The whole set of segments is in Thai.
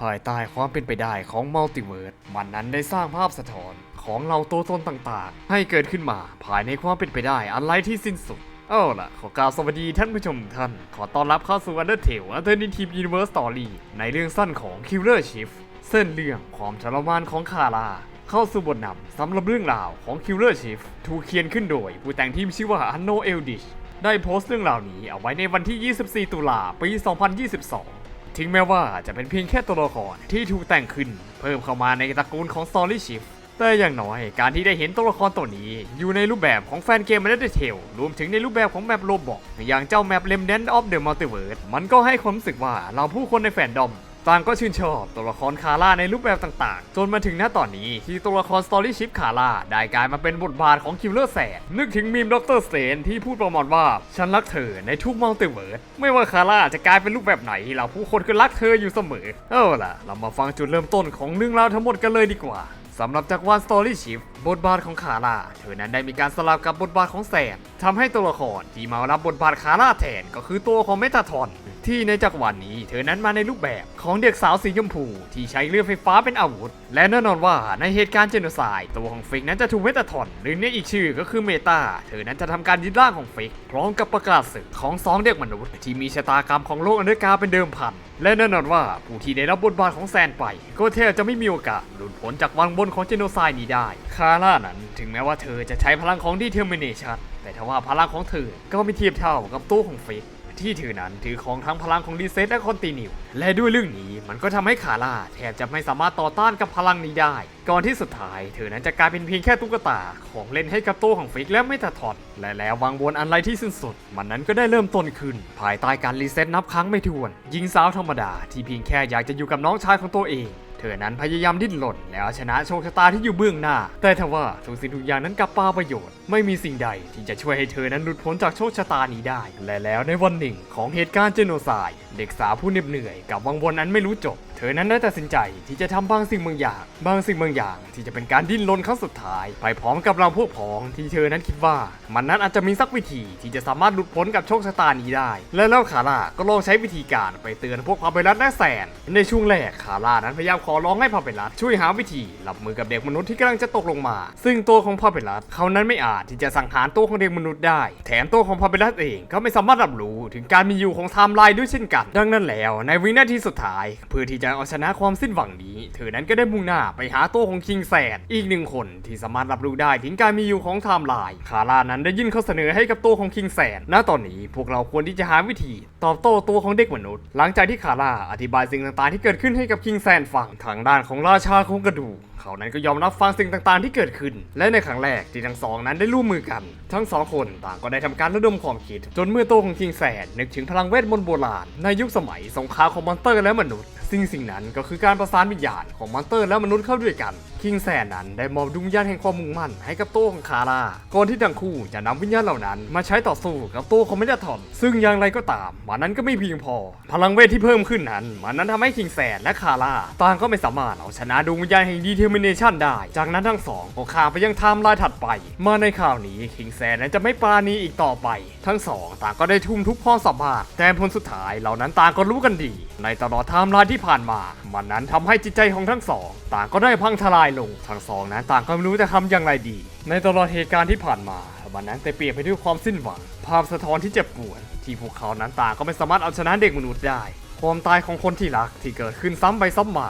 ภายใต้ความเป็นไปได้ของมัลติเวิร์สมันนั้นได้สร้างภาพสะท้อนของเราตัวตนต่างๆ ให้เกิดขึ้นมาภายในความเป็นไปได้อันไร้ที่สิ้นสุดเอาล่ะ ขอกล่าวสวัสดีท่านผู้ชมทุกท่าน ขอต้อนรับเข้าสู่ Undertale Alternative Universe Story ในเรื่องสั้นของ Killer Chief เส้นเรื่องความทรมานของคาราเข้าสู่บทนำสำหรับเรื่องราวของ Killer Chief ถูกเขียนขึ้นโดย ผู้แต่งทีมชื่อว่า Anno Eldritch ได้โพสต์เรื่องราวนี้เอาไว้ในวันที่ 24 ตุลาปี 2022 ถึงแม้ว่าจะเป็นเพียงแค่ตัวละครที่ถูกแต่งขึ้น เพิ่มเข้ามาในตระกูลของ Story Shift แต่อย่างน้อยการที่ได้เห็นตัวละครตัวนี้ อยู่ในรูปแบบของแฟนเกม Red Tail รวมถึงในรูปแบบของแมปโลบอกอย่างเจ้าแมป Remnant of the Multiverse มันก็ให้ความรู้สึกว่าเราผู้คนในแฟนดอม ต่างก็ชื่นชอบตัวละครคาร่าในรูปแบบต่างๆ จนมาถึงณตอนนี้ที่ตัวละครสตอรี่ชิพคาร่าได้กลายมาเป็นบทบาทของคิวเลอร์แสนนึกถึงมีมด็อกเตอร์เตนที่พูดประมาณว่า ฉันรักเธอในทุกมัลติเวิร์สไม่ว่าคาร่าจะกลายเป็นรูปแบบไหนเราผู้คนก็รักเธออยู่เสมอ เอาล่ะ เรามาฟังจุดเริ่มต้นของเรื่องราวทั้งหมดกันเลยดีกว่าสำหรับจักวาลสตอรี่ชิฟบทบาทของคาร่าเธอนั้นได้มีการสลับกับบทบาทของแซนทำให้ตัวละครที่มารับบทบาทคาร่าแทนก็คือตัวของเมตาทอน ที่ในจักรวาลนี้เธอนั้นมาในรูปแบบของเด็กสาวสีชมพูที่ใช้เรือไฟฟ้าเป็นอาวุธ และแน่นอนว่าในเหตุการณ์เจโนไซด์ตัวของฟิกนั้นจะถูกเมตาทอนหรือในอีกชื่อก็คือเมตาเธอนั้นจะทำการยึดร่างของฟิกพร้อมกับประกาศศึกของสองเด็กมนุษย์ที่มีชะตากรรมของโลกอนเดอร์กาเป็นเดิมพันและแน่นอนว่าผู้ที่ได้รับบทบาทของแซนไป ก็แทบจะไม่มีโอกาสหลุดพ้นจากวังบนของเจโนไซด์นี้ได้ คาร่านั้นถึงแม้ว่าเธอจะใช้พลังของดีเทอร์มินเนชันแต่ทว่าพลังของเธอก็ไม่เทียบเท่ากับตู้ของฟิก ที่ถือนั้นถือของทั้งพลังของดีเซตและคอนติเนียและด้วยเรื่องนี้มันก็ทำให้คาร่าแทบจะไม่สามารถต่อต้านกับพลังนี้ได้ ก่อนที่สุดท้ายเธอนั้นจะกลายเป็นเพียงแค่ตุ๊กตาของเล่นให้กับตัวของฟิกและไม่ตาทอนและแล้ววางวนอันไรที่สิ้นสุด มันนั้นก็ได้เริ่มต้นขึ้น ภายใต้การรีเซ็ตนับครั้งไม่ถ้วนหญิงสาวธรรมดาที่เพียงแค่อยากจะอยู่กับน้องชายของตัวเอง เธอนั้นพยายามดิ้นรนแล้วชนะโชคชะตาที่อยู่เบื้องหน้า แต่ทว่าทุกสิ่งทุกอย่างนั้นกลับปาประโยชน์ ไม่มีสิ่งใดที่จะช่วยให้เธอนั้นหลุดพ้นจากโชคชะตานี้ได้ และแล้วในวันหนึ่งของเหตุการณ์เจโนไซด์เด็กสาวผู้เหน็ดเหนื่อยกับวังวนอันไม่รู้จบ เธอนั้นได้ตัดสินใจที่จะทำบางสิ่งบางอย่าง บางสิ่งบางอย่าง ที่จะเป็นการดิ้นรนครั้งสุดท้าย ไปพร้อมกับเราพวกพ้องที่เธอนั้นคิดว่า มันนั้นอาจจะมีสักวิธีที่จะสามารถหลุดพ้นกับโชคชะตานี้ได้ และแล้วคาร่าก็ลองใช้วิธีการไปเตือนพวกพาเปรัสและแสนในช่วงแรกคาร่านั้นพยายามขอร้องให้พาเปรัสช่วยหาวิธีรับมือกับเด็กมนุษย์ที่กำลังจะตกลงมา ซึ่งตัวของพาเปรัสเขานั้นไม่อาจที่จะสังหารตัวของเด็กมนุษย์ได้ แถมตัวของพาเปรัสเองก็ไม่สามารถรับรู้ถึงการมีอยู่ของไทม์ไลน์ด้วยเช่นกัน ดังนั้นแล้วในวินาทีสุดท้ายเพื่อที่จะเอาชนะความสิ้นหวังนี้ เธอนั้นก็ได้มุ่งหน้าไปหาตัวของคิงแซนอีกหนึ่งคนที่สามารถรับรู้ได้ถึงการมีอยู่ของไทม์ไลน์คาร่านั้นได้ยื่นข้อเสนอให้กับตัวของคิงแซนณตอนนี้พวกเราควรที่จะหาวิธี ตอบโต้ตัวของเด็กมนุษย์ หลังจากที่คาร่าอธิบายสิ่งต่างๆที่เกิดขึ้นให้กับคิงแซนฟังทางด้านของราชาของกระดูกเขานั้นก็ยอมรับฟังสิ่งต่างๆ ที่เกิดขึ้น และในครั้งแรกที่ทั้งสองนั้นได้ร่วมมือกัน ทั้งสองคนต่างก็ได้ทำการระดมความคิด จนเมื่อโตของคิงแซนนึกถึงพลังเวทมนต์โบราณ ในยุคสมัยสงครามของมอนเตอร์และมนุษย์สิ่งสิ่งนั้นก็คือการประสานวิญญาณของมอนเตอร์และมนุษย์เข้าด้วยกัน คิงแซนนั้นได้มอบดวงวิญญาณแห่งความมุ่งมั่นให้กับโตของคาร่า ก่อนที่ทั้งคู่จะนำวิญญาณเหล่านั้น มาใช้ต่อสู้กับโตัวของเมดาทอน ซึ่งอย่างไรก็ตามมันนั้นก็ไม่เพียงพอ พลังเวทที่เพิ่มขึ้นนั้น มันนั้นทำให้คิงแซนและคาร่าต่างก็ไม่สามารถเอาชนะดวงวิญญาณแห่งดีเทอร์มินเนชันได้ จากนั้นทั้งสองก็ข้ามไปยังไทม์ไลน์ถัดไป มาในข่าวนี้คิงแซนนั้นจะไม่ปราณีอีกต่อไป ทั้งสองต่างก็ได้ทุ่มทุกพรสมบัติแต่ผลสุดท้ายเหล่านั้นต่างก็รู้กันดี ในตลอดไทม์ไลน์ที่ผ่านมา มันนั้นทำให้จิตใจของทั้งสอง ต่างก็ได้พังทลายลง ทั้งสองนั้นต่างก็ไม่รู้จะทำอย่างไรดี ในตลอดเหตุการณ์ที่ผ่านมาวันนั้นแต่เปลี่ยนไปด้วยความสิ้นหวัง ภาพสะท้อนที่เจ็บปวดที่พวกเขานั้นต่างก็ไม่สามารถเอาชนะเด็กมนุษย์ได้ ความตายของคนที่รักที่เกิดขึ้นซ้ำไปซ้ำมา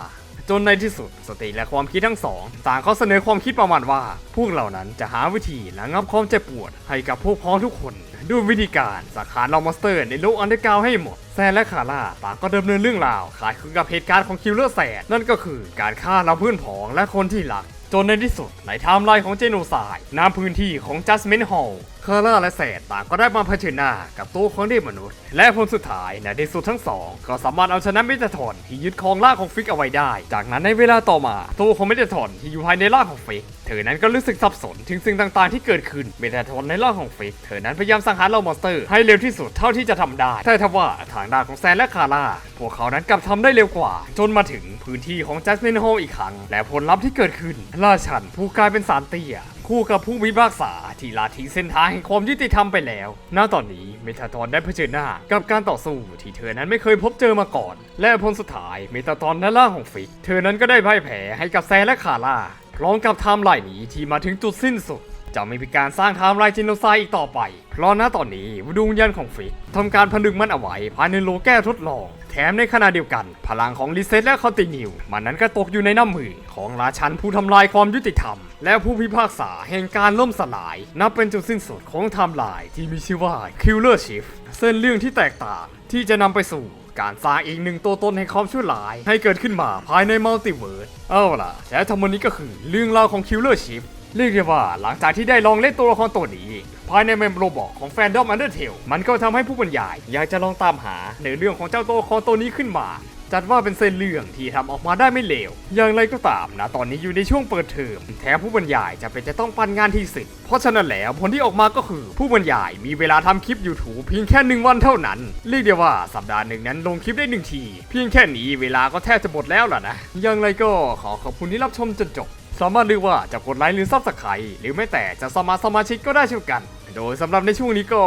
จนในที่สุด สติและความคิดทั้งสองต่างก็เสนอความคิดประมาณว่า พวกเหล่านั้นจะหาวิธีระงับความเจ็บปวด ให้กับพวกพ้องทุกคนด้วยวิธีการสังหารล่ามอสเตอร์ในโลกอันเดอร์กราวให้หมด แซนและคาร่าต่างก็ดำเนินเรื่องราวคล้ายคลึงกับเหตุการณ์ของคิลเลอร์แซนนั่นก็คือการฆ่าเราเพื่อนพ้องและคนที่รัก จนในที่สุดในไทม์ไลน์ของเจโนไซด์น้ำพื้นที่ของจัสมินฮอลคาร่าและแซนต่างก็ได้มาเผชิญหน้ากับตัวของเด็กมนุษย์ และผลสุดท้ายในที่สุดทั้งสอง ก็สามารถเอาชนะเมตาทอนที่ยึดครองร่างของฟิกเอาไว้ได้ จากนั้นในเวลาต่อมาตัวของเมตาทอนที่อยู่ภายในร่างของฟิก เธอนั้นก็รู้สึกสับสนถึงสิ่งต่างๆ ที่เกิดขึ้นเมตาทอนในร่างของฟิก เธอนั้นพยายามสังหารเหล่ามอนสเตอร์ให้เร็วที่สุดเท่าที่จะทำได้แต่ทว่าทางด้านของแซนและคาร่าพวกเขานั้นกลับทำได้เร็วกว่า จนมาถึงพื้นที่ของจัสมินฮอลอีกครั้ง และผลลัพธ์ที่เกิดขึ้นราชันผู้กลายเป็นสารเตี้ย คู่กับผู้พิพากษาที่ละทิ้งเส้นทางแห่งความยุติธรรมไปแล้ว ณ ตอนนี้เมทาตอนได้เผชิญหน้ากับการต่อสู้ที่เธอนั้นไม่เคยพบเจอมาก่อน และผลสุดท้ายเมทาตอนด้านล่างของฟิก เธอนั้นก็ได้พ่ายแพ้ให้กับแซและคาร่าพร้อมกับไทม์ไลน์นี้ที่มาถึงจุดสิ้นสุด จะไม่มีการสร้างไทม์ไลน์จินโนไซอีกต่อไป เพราะณตอนนี้ดวงวิญญาณของฟิกทำการผนึกมันเอาไว้ภายในโลแก้ทดลอง แถมในขณะเดียวกัน พลังของลิเซตและคอนติเนิวมันนั้นก็ตกอยู่ในน้ำมือ ของราชันผู้ทำลายความยุติธรรม และผู้พิพากษาแห่งการล่มสลาย นับเป็นจุดสิ้นสุดของไทม์ไลน์ที่มีชื่อว่า Killer Shift เส้นเรื่องที่แตกต่างที่จะนำไปสู่การสร้างอีกหนึ่งตัวตนแห่งความชั่วร้าย ให้เกิดขึ้นมาภายในมัลติเวิร์ส เอาล่ะ และทั้งหมดนี้ก็คือเรื่องราวของ Killer Shift เรี เรียกได้ว่าหลังจากที่ได้ลองเล่นตัวละครตัวนี้ ภายในเมมโรบอกของแฟนดอมอันเดอร์เทลมันก็ทำให้ผู้บรรยาย อยากจะลองตามหาในเรื่องของเจ้าตัวละครตัวนี้ขึ้นมา จัดว่าเป็นเส้นเรื่องที่ทำออกมาได้ไม่เลว อย่างไรก็ตามนะตอนนี้อยู่ในช่วงเปิดเทอมแถมผู้บรรยายจะเป็นจะต้องปันงานที่สิเพราะฉะนั้นแล้วผลที่ออกมาก็คือผู้บรรยายมีเวลาทำคลิป YouTube เพียงแค่หนึ่งวันเท่านั้น เรียกได้ว่าสัปดาห์หนึ่งนั้นลงคลิปได้หนึ่งที เพียงแค่นี้เวลาก็แทบจะหมดแล้วล่ะนะอย่างไรก็ขอขอบคุณที่รับชมจนจบ สามารถเลือกว่าจะกดไลค์หรือซับสไครต์หรือไม่แต่จะสมัครสมาชิกก็ได้เช่นกัน โดยสำหรับในช่วงนี้ก็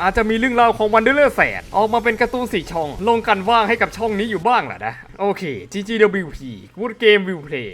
อาจจะมีเรื่องราวของวันเดอร์แสดออกมาเป็นการ์ตูนสีช่อง ลงกันว่างให้กับช่องนี้อยู่บ้างแหละนะ โอเค GGWP Good Game Will Play